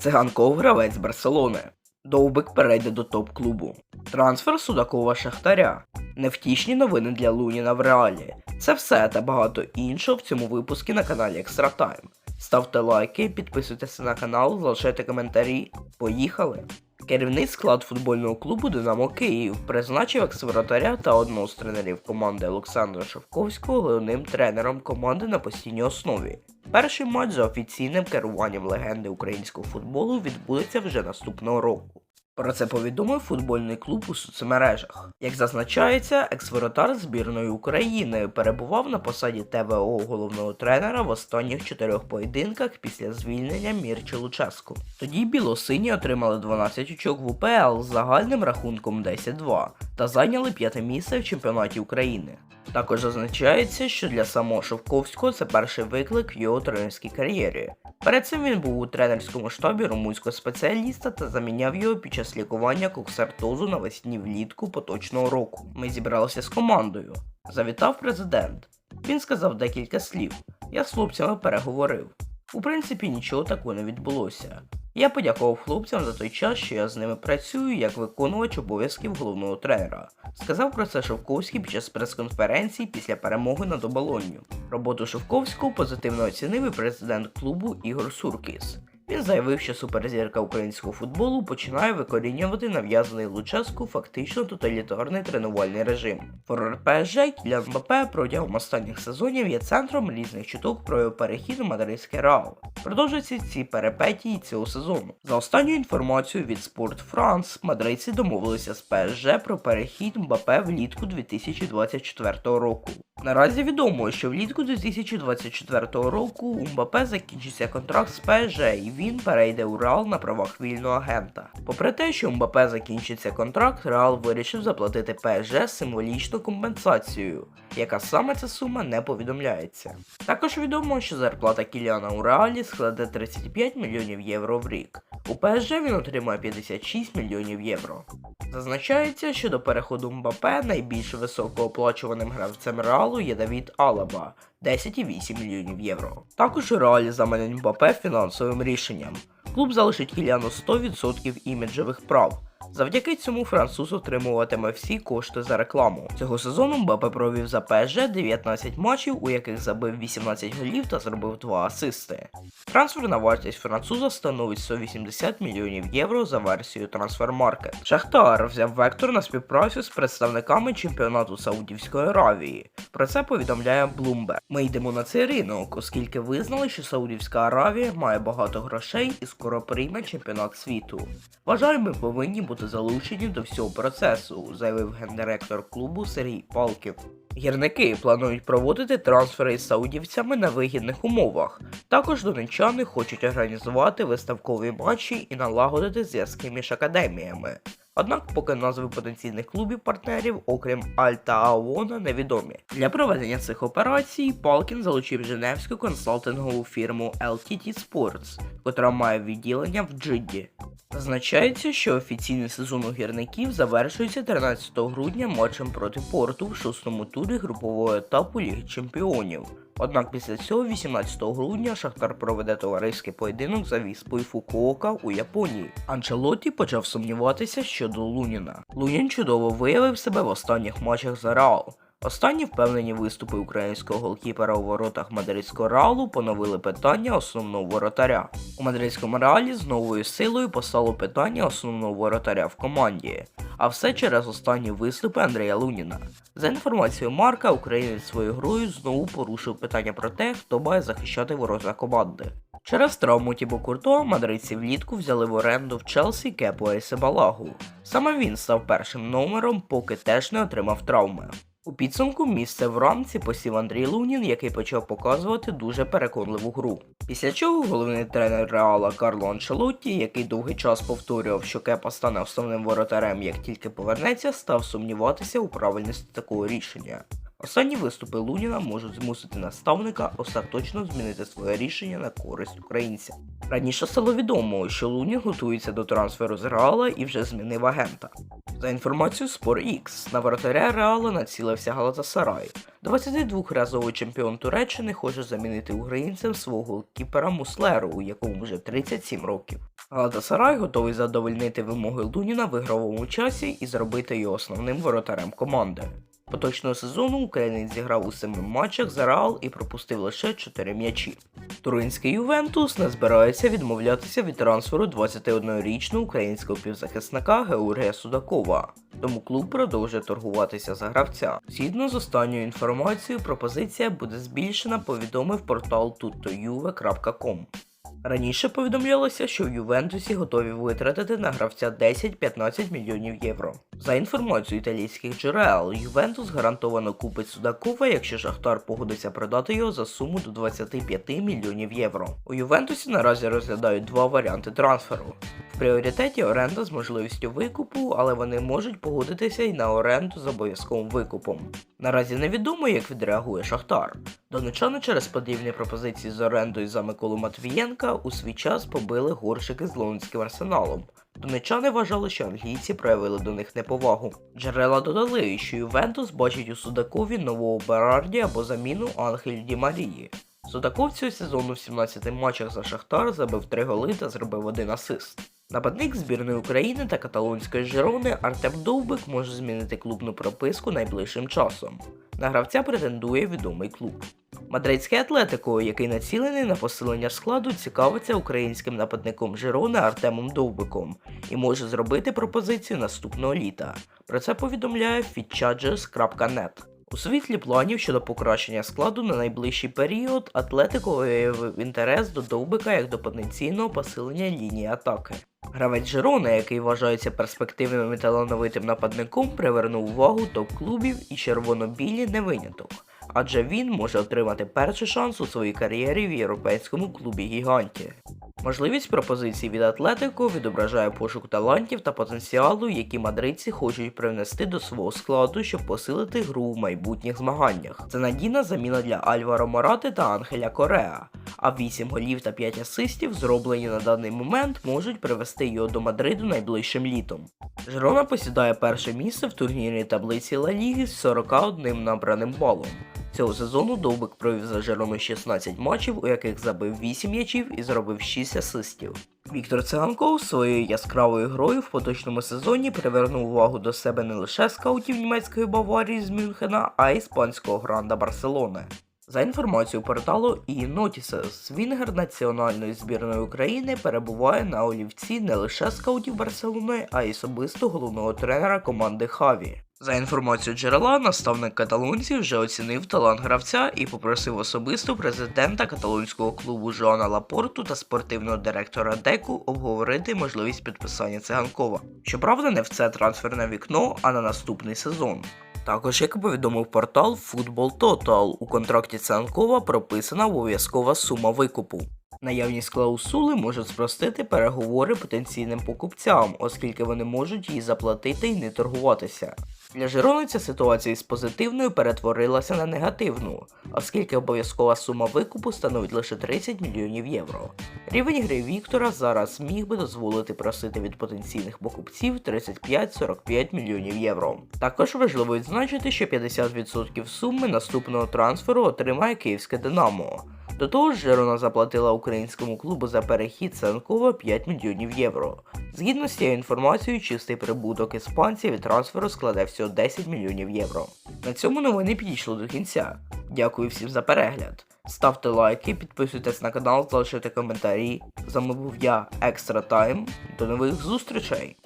Циганков гравець Барселони. Довбик перейде до топ-клубу. Трансфер Судакова Шахтаря. Невтішні новини для Луніна в реалі. Це все та багато іншого в цьому випуску на каналі Екстра Тайм. Ставте лайки, підписуйтесь на канал, залишайте коментарі. Поїхали! Керівний склад футбольного клубу Динамо Київ призначив екс-воротаря та одного з тренерів команди Олександра Шовковського головним тренером команди на постійній основі. Перший матч за офіційним керуванням легенди українського футболу відбудеться вже наступного року. Про це повідомив футбольний клуб у соцмережах. Як зазначається, екс-воротар збірної України перебував на посаді ТВО головного тренера в останніх чотирьох поєдинках після звільнення Мірчі Луческу. Тоді білосині отримали 12 очок в УПЛ з загальним рахунком 10-2 та зайняли п'яте місце в чемпіонаті України. Також зазначається, що для самого Шовковського це перший виклик в його тренерській кар'єрі. Перед цим він був у тренерському штабі румунського спеціаліста та заміняв його під час лікування коксартозу навесні влітку поточного року. Ми зібралися з командою. Завітав президент. Він сказав декілька слів. Я з хлопцями переговорив. У принципі, нічого такого не відбулося. Я подякував хлопцям за той час, що я з ними працюю як виконувач обов'язків головного тренера. Сказав про це Шовковський під час прес-конференції після перемоги над оболонню. Роботу Шовковського позитивно оцінив і президент клубу Ігор Суркіс. Він заявив, що суперзірка українського футболу починає викорінювати нав'язаний Луческу фактично тоталітарний тренувальний режим. Форвард ПСЖ Кілян Мбапе протягом останніх сезонів є центром різних чуток про його перехід у мадридський Реал. Продовжуються ці перипетії цього сезону. За останньою інформацією від Sport France, мадридці домовилися з ПСЖ про перехід Мбаппе влітку 2024 року. Наразі відомо, що влітку 2024 року у Мбаппе закінчиться контракт з ПСЖ і він перейде у Реал на правах вільного агента. Попри те, що у Мбаппе закінчиться контракт, Реал вирішив заплатити ПСЖ символічну компенсацію, яка саме ця сума не повідомляється. Також відомо, що зарплата Кіліана у Реалі складе 35 мільйонів євро в рік. У ПСЖ він отримає 56 мільйонів євро. Зазначається, що до переходу Мбаппе найбільш високооплачуваним гравцем Реалу є Давід Алаба 10,8 мільйонів євро. Також у Реалі заманять Мбапе фінансовим рішенням. Клуб залишить кіляну 100% іміджевих прав. Завдяки цьому француз отримуватиме всі кошти за рекламу. Цього сезону Мбаппе провів за ПСЖ 19 матчів, у яких забив 18 голів та зробив 2 асисти. Трансферна вартість француза становить 180 мільйонів євро за версією Transfermarkt. Шахтар взяв вектор на співпрацю з представниками чемпіонату Саудівської Аравії. Про це повідомляє Bloomberg. Ми йдемо на цей ринок, оскільки визнали, що Саудівська Аравія має багато грошей і скоро прийме чемпіонат світу. Вважаю, ми повинні бути залучені до всього процесу, заявив гендиректор клубу Сергій Палків. Гірники планують проводити трансфери з саудівцями на вигідних умовах. Також донечани хочуть організувати виставкові матчі і налагодити зв'язки між академіями. Однак поки назви потенційних клубів партнерів, окрім Аль та Аона, невідомі. Для проведення цих операцій Палкін залучив женевську консалтингову фірму LTT Sports, котра має відділення в Джидді. Зазначається, що офіційний сезон у гірників завершується 13 грудня матчем проти порту в шостому турі групового етапу Ліги Чемпіонів. Однак після цього, 18 грудня, Шахтар проведе товариський поєдинок за віспою Фукуока у Японії. Анчелотті почав сумніватися щодо Луніна. Лунін чудово виявив себе в останніх матчах за Реал. Останні впевнені виступи українського голкіпера у воротах мадридського реалу поновили питання основного воротаря. У мадридському реалі з новою силою постало питання основного воротаря в команді. А все через останні виступи Андрія Луніна. За інформацією Марка, українець своєю грою знову порушив питання про те, хто має захищати ворота команди. Через травму Тібо Куртуа мадридці влітку взяли в оренду в Челсі Кепу Есебалагу. Саме він став першим номером, поки теж не отримав травми. У підсумку місце в рамці посів Андрій Лунін, який почав показувати дуже переконливу гру. Після чого головний тренер Реала Карло Анчелотті, який довгий час повторював, що Кепа стане основним воротарем, як тільки повернеться, став сумніватися у правильності такого рішення. Останні виступи Луніна можуть змусити наставника остаточно змінити своє рішення на користь українця. Раніше стало відомо, що Лунін готується до трансферу з Реала і вже змінив агента. За інформацією SportX, на воротаря Реала націлився Галатасарай. 22-разовий чемпіон Туреччини хоче замінити українцем свого кіпера Муслеру, якому вже 37 років. Галатасарай готовий задовольнити вимоги Луніна в ігровому часі і зробити його основним воротарем команди. Поточного сезону українець зіграв у семи матчах за Реал і пропустив лише 4 м'ячі. Туринський Ювентус не збирається відмовлятися від трансферу 21-річного українського півзахисника Георгія Судакова, тому клуб продовжує торгуватися за гравця. Згідно з останньою інформацією, пропозиція буде збільшена, повідомив портал tuttojuve.com. Раніше повідомлялося, що в Ювентусі готові витратити на гравця 10-15 мільйонів євро. За інформацією італійських джерел, Ювентус гарантовано купить Судакова, якщо Шахтар погодиться продати його за суму до 25 мільйонів євро. У Ювентусі наразі розглядають два варіанти трансферу. В пріоритеті оренда з можливістю викупу, але вони можуть погодитися і на оренду з обов'язковим викупом. Наразі невідомо, як відреагує Шахтар. Донечани через подібні пропозиції з орендою за Миколу Матвієнка у свій час побили горщики з лондонським арсеналом. Донечани вважали, що англійці проявили до них неповагу. Джерела додали, що Ювентус бачить у Судакові нового Берарді або заміну Ангель Ді Марії. Судаков цього сезону в 17 матчах за Шахтар забив 3 голи та зробив один асист. Нападник збірної України та каталонської Жирони Артем Довбик може змінити клубну прописку найближчим часом. На гравця претендує відомий клуб. Мадридський Атлетико, який націлений на посилення складу, цікавиться українським нападником Жирони Артемом Довбиком і може зробити пропозицію наступного літа. Про це повідомляє fitchargers.net. У світлі планів щодо покращення складу на найближчий період Атлетико виявив інтерес до Довбика як до потенційного посилення лінії атаки. Гравець Жирона, який вважається перспективним і талановитим нападником, привернув увагу топ-клубів і червоно-білі не виняток, адже він може отримати перший шанс у своїй кар'єрі в європейському клубі Гіганті. Можливість пропозицій від Атлетико відображає пошук талантів та потенціалу, які мадридці хочуть привнести до свого складу, щоб посилити гру в майбутніх змаганнях. Це надійна заміна для Альваро Морати та Ангеля Кореа, а 8 голів та 5 асистів, зроблені на даний момент, можуть привести його до Мадриду найближчим літом. Жирона посідає перше місце в турнірній таблиці Ла Ліги з 41 набраним балом. Цього сезону Довбик провів за Жирону 16 матчів, у яких забив 8 м'ячів і зробив 6 асистів. Віктор Циганков своєю яскравою грою в поточному сезоні привернув увагу до себе не лише скаутів німецької Баварії з Мюнхена, а й іспанського гранда Барселони. За інформацією порталу e-Notices, Вінгер національної збірної України перебуває на олівці не лише скаутів Барселони, а й особисто головного тренера команди Хаві. За інформацією джерела, наставник каталонців вже оцінив талант гравця і попросив особисто президента каталонського клубу Жоана Лапорту та спортивного директора Деку обговорити можливість підписання циганкова. Щоправда, не в це трансферне вікно, а на наступний сезон. Також, як повідомив портал Football Total, у контракті Циганкова прописана обов'язкова сума викупу. Наявність клаусули можуть спростити переговори потенційним покупцям, оскільки вони можуть її заплатити і не торгуватися. Для Жирони ця ситуація з позитивною перетворилася на негативну, оскільки обов'язкова сума викупу становить лише 30 мільйонів євро. Рівень гри Віктора зараз міг би дозволити просити від потенційних покупців 35-45 мільйонів євро. Також важливо відзначити, що 50% суми наступного трансферу отримає київське Динамо. До того ж, Жирона заплатила українському клубу за перехід Санкова 5 мільйонів євро. Згідно з цією інформацією, чистий прибуток іспанців від трансферу складе всього 10 мільйонів євро. На цьому новини підійшли до кінця. Дякую всім за перегляд. Ставте лайки, підписуйтесь на канал, залишайте коментарі. З вами був я, Екстра Тайм. До нових зустрічей!